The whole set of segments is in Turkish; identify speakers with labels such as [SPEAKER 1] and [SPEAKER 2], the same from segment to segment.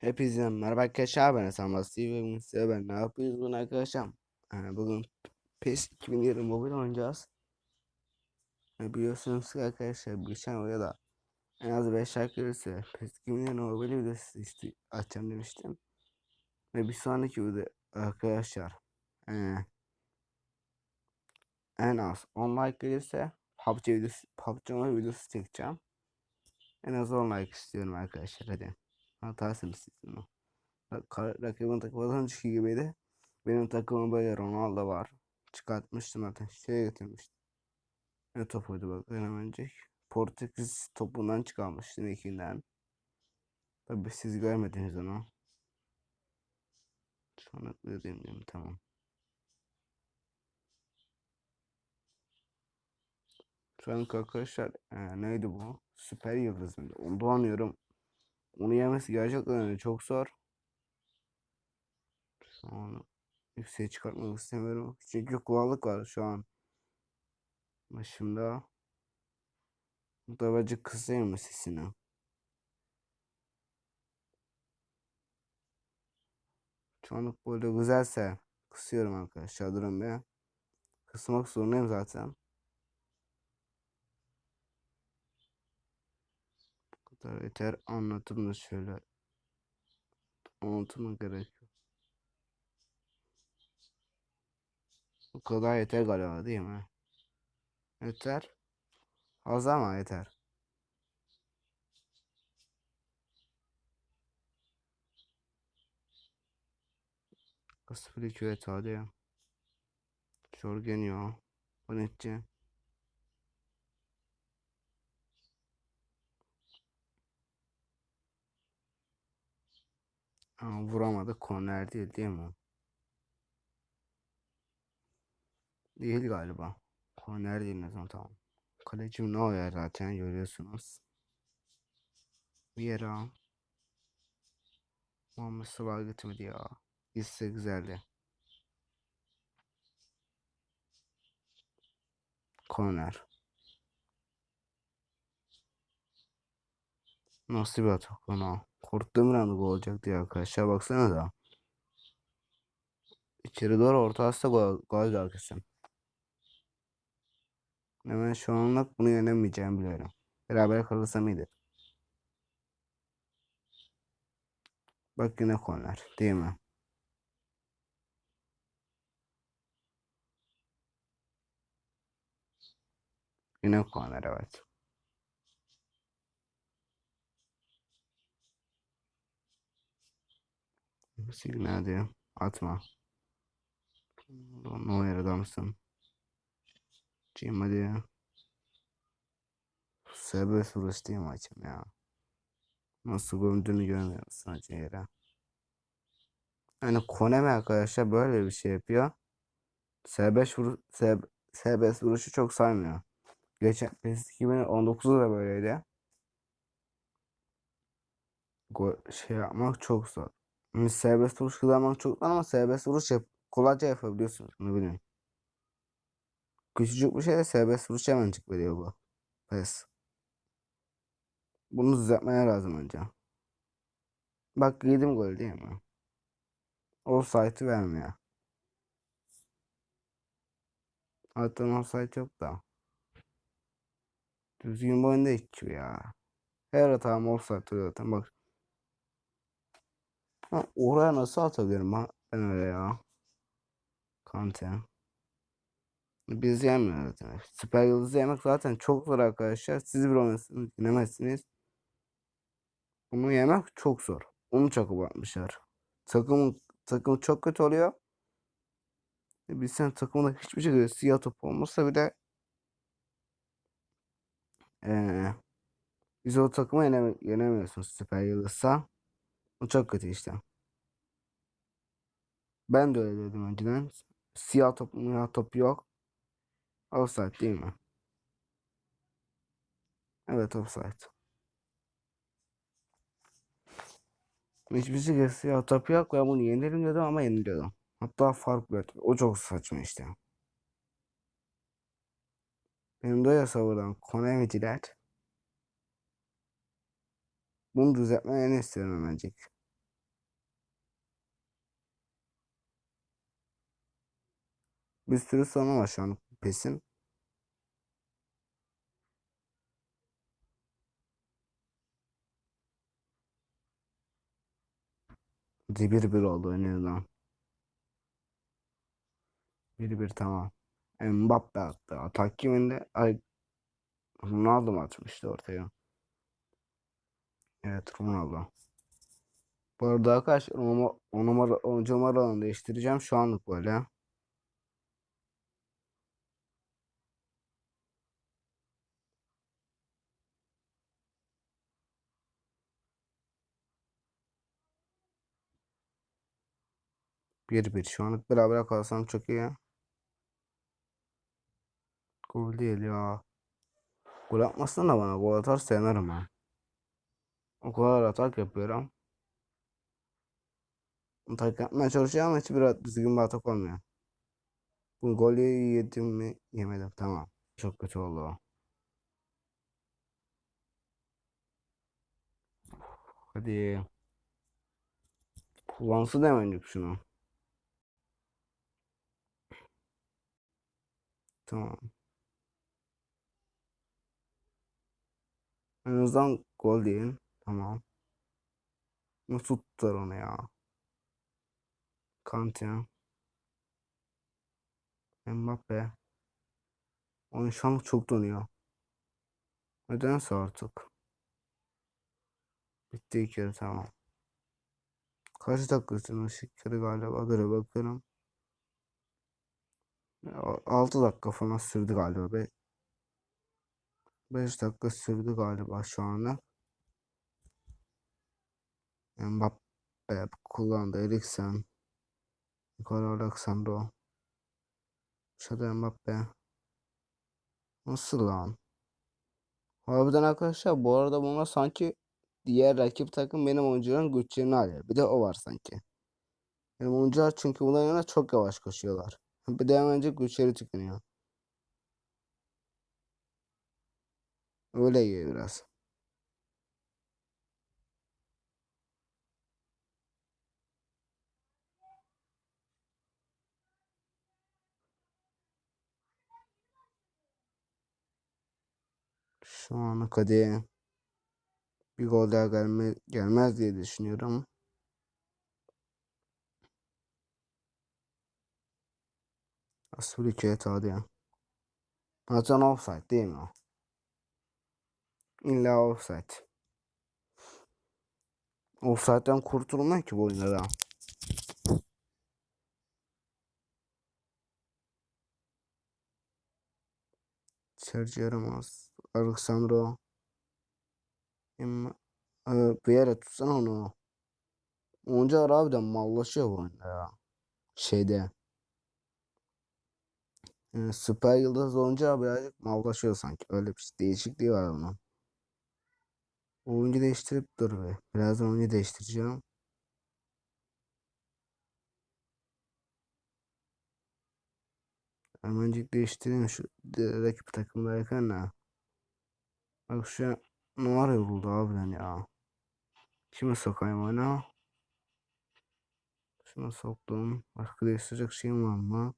[SPEAKER 1] Hepinize merhaba arkadaşlar ben Hasan ve bugün size ben ne yapıyoruz bugün arkadaşlar? Ee, Bugün PES 2020 mobil oynayacağız. Ee, Biliyorsunuz ki arkadaşlar geçen videoda en az 5 like gelirse PES 2020 mobil videosu işte açacağım demiştim. Ve bir sonraki video arkadaşlar ee, En az 10 like gelirse PUBG videosu, PUBG videosu çekeceğim. En az 10 like istiyorum arkadaşlar hadi Hatarsınız siz bunu Ka- rakibin takımı az önceki gibiydi. Benim takımım böyle Ronaldo var. Çıkartmıştım zaten. Şeye getirmiştim. Ne topuydu bak benim önceki. Portekiz topundan çıkarmıştım ikinden. Tabi siz görmediniz onu. Sonra dedim değil mi? Tamam. Şu an arkadaşlar e, neydi bu? Süper yıldız mıydı? Onu anlıyorum. Onu yemesi gerçekten çok zor. Şu an yükseğe çıkartmak istemiyorum. Çünkü kulaklık var şu an. Başımda. Bu da bence kısayım sesini? Şu anlık böyle güzelse kısıyorum arkadaşlar durun bir. Kısmak zorundayım zaten. Bu kadar yeter anlatım da şöyle. Anlatımı gerek yok. Bu kadar yeter galiba değil mi? Yeter. Az ama yeter. Sıfır iki hadi ya. Çorgen ya. Bu netçi. Ama vuramadı. Korner değil değil mi? Değil galiba. Korner değil ne zaman tamam. Kalecim ne oluyor zaten görüyorsunuz. Vieira. Muhammed Salah gitmedi ya. Gitse güzeldi. Korner. Nasıl bir atak lan o? Bir anda gol olacak diye arkadaşlar baksana da. İçeri doğru orta hasta gol, gol arkadaşlar. Hemen şu anlık bunu yenemeyeceğimi biliyorum. Beraber kalırsam iyidir. Bak yine korner değil mi? Yine korner evet. Signal diyor. Atma. Neuer adamsın. Cim hadi. Serbest vuruş değil maçım ya. Nasıl gömdüğünü görmüyorum sadece yere. Yani Konemi arkadaşlar böyle bir şey yapıyor. Serbest, vuru, seb, serbest çok saymıyor. Geçen PES 2019'da da böyleydi. Gol, şey yapmak çok zor. Serbest vuruş kullanmak çok ama serbest vuruş yap, kolayca yapabiliyorsunuz. Bunu bilin. Küçücük bir şeyde serbest vuruş hemen veriyor bu. PES. Bunu düzeltmeye lazım önce. Bak yedim gol değil mi? Offside'ı vermiyor. Hatta offside yok da. Düzgün bir oyunda hiç ya. Her hatam offside zaten bak. Ha, oraya nasıl atabilirim ha? Ben öyle ya. Kante. Biz yemiyoruz zaten. Süper Yıldız yemek zaten çok zor arkadaşlar. Siz bir oynasınız yenemezsiniz. Bunu yemek çok zor. Onu çok abartmışlar. Takım takım çok kötü oluyor. E biz sen takımda hiçbir şekilde siyah top olmazsa bir de ee, biz o takımı yenemiyorsunuz Süper Yıldız'sa. O çok kötü işte. Ben de öyle dedim önceden. Siyah top, siyah top yok. Offside değil mi? Evet offside. Hiçbir şekilde siyah top yok. Ben bunu yenirim dedim ama yeniliyordum. Hatta fark bile O çok saçma işte. Benim de ya savuran Konamiciler. Bunu düzeltmelerini istiyorum hemencik. Bir sürü sorun var şu an PES'in. Bir bir oldu en azından. Bir tamam. Mbappe attı. Atak kiminde? Ay, Ronaldo mu atmıştı ortaya? Evet Ronaldo. Bu arada arkadaşlar o numara, o numara, numaralarını değiştireceğim şu anlık böyle. Bir bir şu anlık beraber kalsam çok iyi. Gol değil ya. Gol atmasın da bana gol atar sevinirim ben. O kadar atak yapıyorum. Atak yapmaya çalışıyorum ama hiç bir düzgün bir atak olmuyor. Bu golü yedim mi? Yemedim. Tamam. Çok kötü oldu o. Hadi. Kullansın hemencik şunu. Tamam. En azından gol değil. Tamam. Nasıl tutar onu ya? Kante. Mbappe. Oyun şu an çok donuyor. Nedense artık. Bitti iki kere tamam. Kaç dakika sürmüş iki kere galiba. Dur bakıyorum. 6 dakika falan sürdü galiba. Be 5 dakika sürdü galiba şu anda. Mbappe kullandı. Eriksen. Nikola Alexandro. Şurada Mbappe. Nasıl lan? Harbiden arkadaşlar bu arada bunlar sanki diğer rakip takım benim oyuncuların güçlerini alıyor. Bir de o var sanki. Benim oyuncular çünkü bunların yanına çok yavaş koşuyorlar. Bir de önce güçleri tükeniyor. Öyle yiyor biraz. Şu ana kadar bir gol daha gelme, gelmez diye düşünüyorum. Tadı ya. Zaten offside değil mi o? İlla offside. Offside'den kurtulmuyor ki bu oyunda da. Sergio Ramos, Alexandro. Emma, ee, bir yere tutsana onu. Oyuncular harbiden mallaşıyor bu oyunda ya. Şeyde. Yani süper yıldız oyuncu birazcık mallaşıyor sanki. Öyle bir şey. değişikliği var onun. Oyuncu değiştirip dur be. Birazdan oyuncu değiştireceğim. Hemencik değiştireyim şu rakip takımdayken de. Bak şu an numara yoruldu abiden ya. Kime sokayım oyuna? Şuna soktum. Başka değiştirecek şeyim var mı?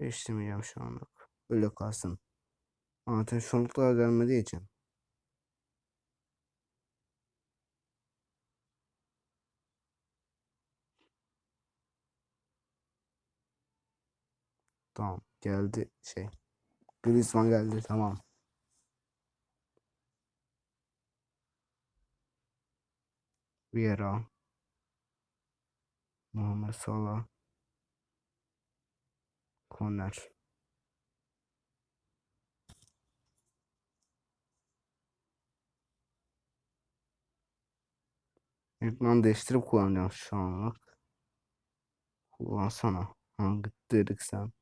[SPEAKER 1] Değiştirmeyeceğim şu anlık. Öyle kalsın. Zaten şunluklar gelmediği için. Tamam. Geldi şey. Griezmann geldi. Tamam. Vieira. Muhammed Salah. Korner. Ekran değiştirip kullanacağım şu anlık. Kullansana. Hangi dedik sen?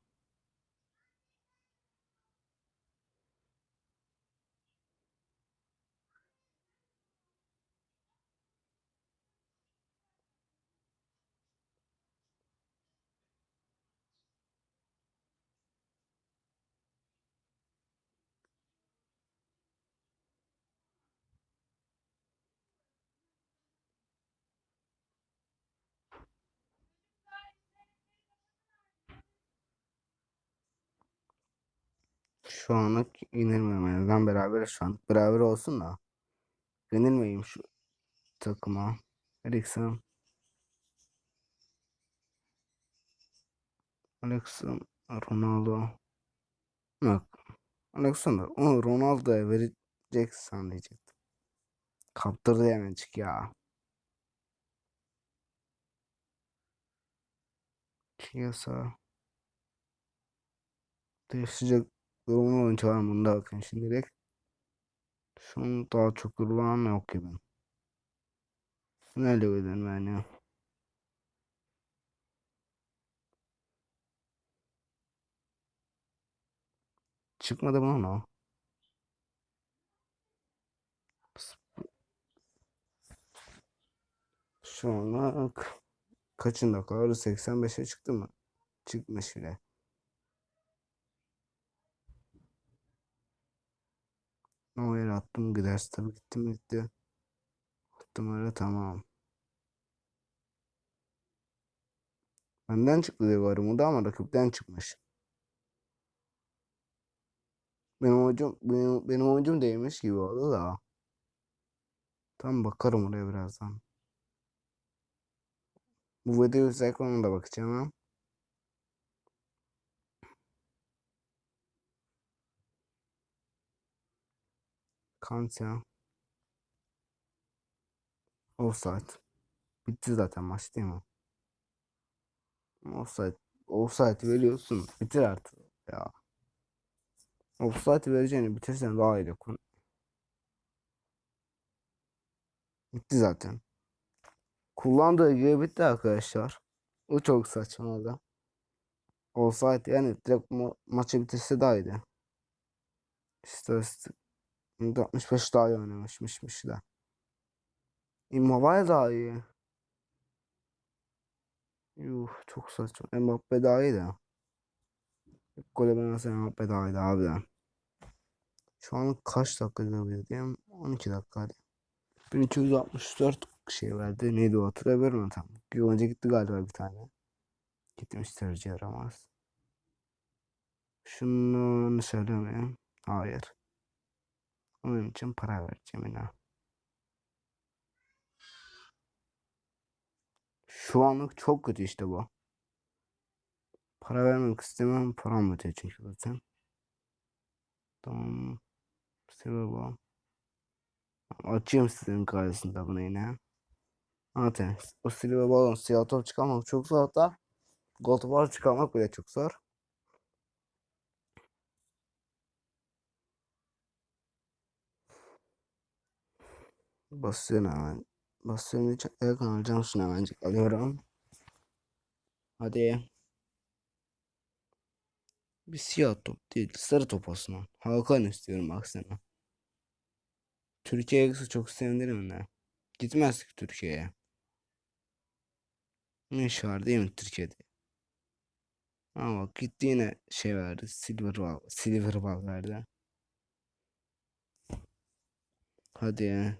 [SPEAKER 1] Şu anlık. Ben beraber şu an beraber olsun da. Yenilmeyeyim şu takıma. Eriksen. Alexander Ronaldo. Yok. Alexander. Onu Ronaldo'ya vereceksin sandayacaktım. Kaptırdı hemencik ya. Chiesa. Değişecek durumun oyuncu var? Bunda bakın şimdilik. Şunu daha çok kullanan yok gibi. Nerede ödün ben ya? Çıkmadı mı lan o? Şu anda k- kaçında kalır? 85'e çıktı mı? Çıkmış bile. O yere attım giderse tabii gitti mi gitti. Attım öyle tamam. Benden çıktı diye var umudu ama rakipten çıkmış. Benim oyuncum benim, benim oyuncum değmiş gibi oldu da. Tam bakarım oraya birazdan. Bu video ekranına da bakacağım ha. Kanka. Offside. Bitti zaten maç değil mi? Offside. Offside veriyorsun. Bitir artık ya. Offside vereceğini bitirsen daha iyi. Kun- Bitti zaten. Kullandığı gibi bitti arkadaşlar. O çok saçma oldu. Offside yani direkt ma- maçı bitirse daha iyiydi. İstatistik 65 daha iyi oynamışmışmış da. Immobile daha iyi. Yuh çok saçma. Mbappe daha iyi de. Golü ben nasıl Mbappe daha iyi abi. Şu an kaç dakika diyor diyeyim? 12 dakika hadi. 1264 şey verdi. Neydi o hatırlamıyorum tam. Bir önce gitti galiba bir tane. Gitmiş tercih yaramaz. Şunu söylemeyeyim. Hayır. Onun için para vereceğim yine. Şu anlık çok kötü işte bu. Para vermek istemem. Param ötüyor çünkü zaten. Tamam. Sebebi bu. Açayım sizin karşısında bunu yine. Zaten o silver balon top çıkarmak çok zor da gold bar çıkarmak bile çok zor. Basıyorum hemen. Basıyorum hiç yakın alacağım şunu hemencik alıyorum. Hadi. Bir siyah top değil sarı top olsun. Hakan istiyorum baksana. Türkiye'ye gitse çok sevinirim ne. Gitmezdik Türkiye'ye. Ne iş var değil mi Türkiye'de? Ama gitti yine şey verdi. Silver ball, silver ball verdi. Hadi ya.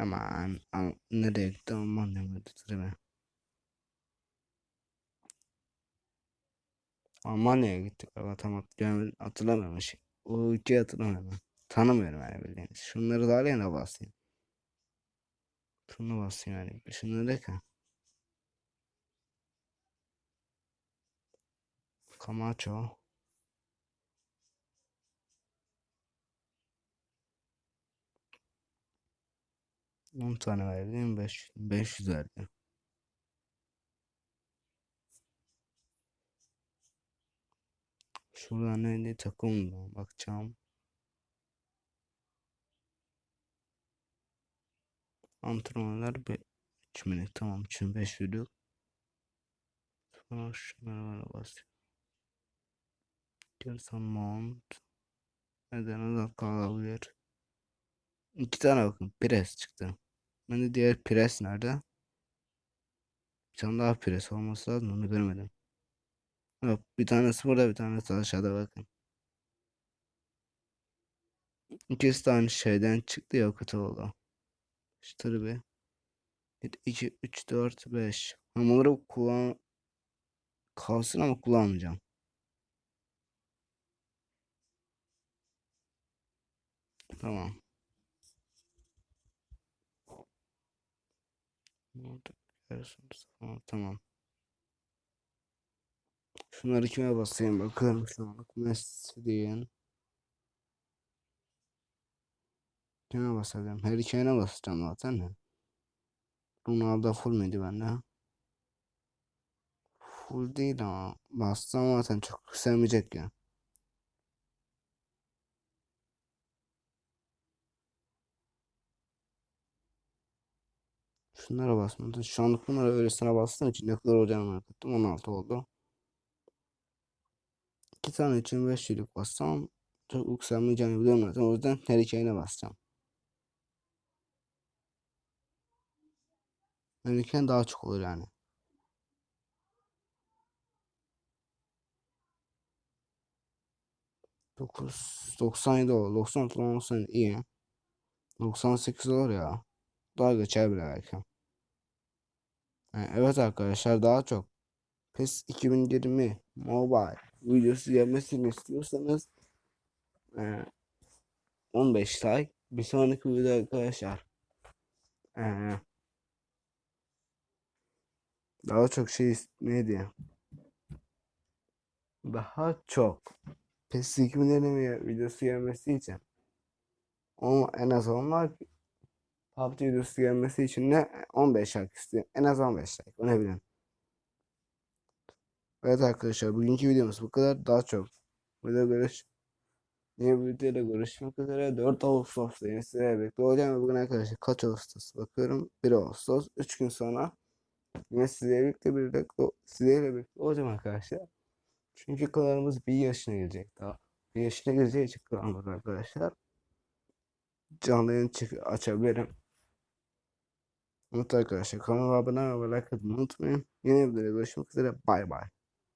[SPEAKER 1] Aman, am- nereye gitti aman değil mi? Almanya'ya gittik galiba tam hatırlamıyorum, şey. O ülkeyi hatırlamıyorum. Tanımıyorum yani bildiğiniz. Şunları da alayım da basayım. Şunu basayım yani. Şunları derken. Camacho. On tane verdim. 500, 500 verdim. Şurada ne takım var bakacağım. Antrenmanlar 3 minut tamam için 5 video. Sonra şunlara bana basayım. Gerson Mount. Neden da kalabilir. İki tane bakın pres çıktı. Ben de diğer pres nerede? Bir tane daha pres olması lazım onu görmedim. Yok bir tanesi burada bir tanesi aşağıda bakın. İkisi de aynı şeyden çıktı ya kötü oldu. İşte bir. 2, 3, 4, 5. Hamur'u kullan Kalsın ama kullanmayacağım. Tamam. Tamam. Şunları kime basayım bakalım şu anlık. Messi diyen. Kime basacağım? Harry Kane'e basacağım zaten. Ronaldo full müydü bende? Full değil ama bassam zaten çok yükselmeyecek ya. Şunlara basmadı. Şu anlık bunlara öylesine bastığım için ne kadar olacağını merak ettim. 16 oldu. İki tane için 5 yıllık bassam çok yükselmeyeceğini biliyorum zaten. O yüzden Harry Kane'e basacağım. Kane daha çok olur yani. 9 97 olur. 96 97 iyi. 98 olur ya. Daha geçer bile belki. Evet arkadaşlar daha çok PES 2020 Mobile videosu gelmesini istiyorsanız e, 15 like. Bir sonraki video arkadaşlar e, daha çok şey neydi daha çok PES 2020 videosu gelmesi için o en az onlar PUBG videosu gelmesi için de 15 like istiyorum. En az 15 like. O ne bileyim. Evet arkadaşlar bugünkü videomuz bu kadar. Daha çok video görüş. Yeni bir videoda görüşmek üzere. 4 Ağustos'ta yine size birlikte olacağım. Bugün arkadaşlar kaç Ağustos bakıyorum. 1 Ağustos. 3 gün sonra yine size birlikte birlikte sizlerle birlikte olacağım arkadaşlar. Çünkü kanalımız 1 yaşına girecek daha. 1 yaşına gireceği için kanalımız arkadaşlar. Canlı yayın açabilirim. Unut arkadaşlar kanalıma abone olmayı ve like atmayı unutmayın. Yeni videoda görüşmek üzere. Bay bay.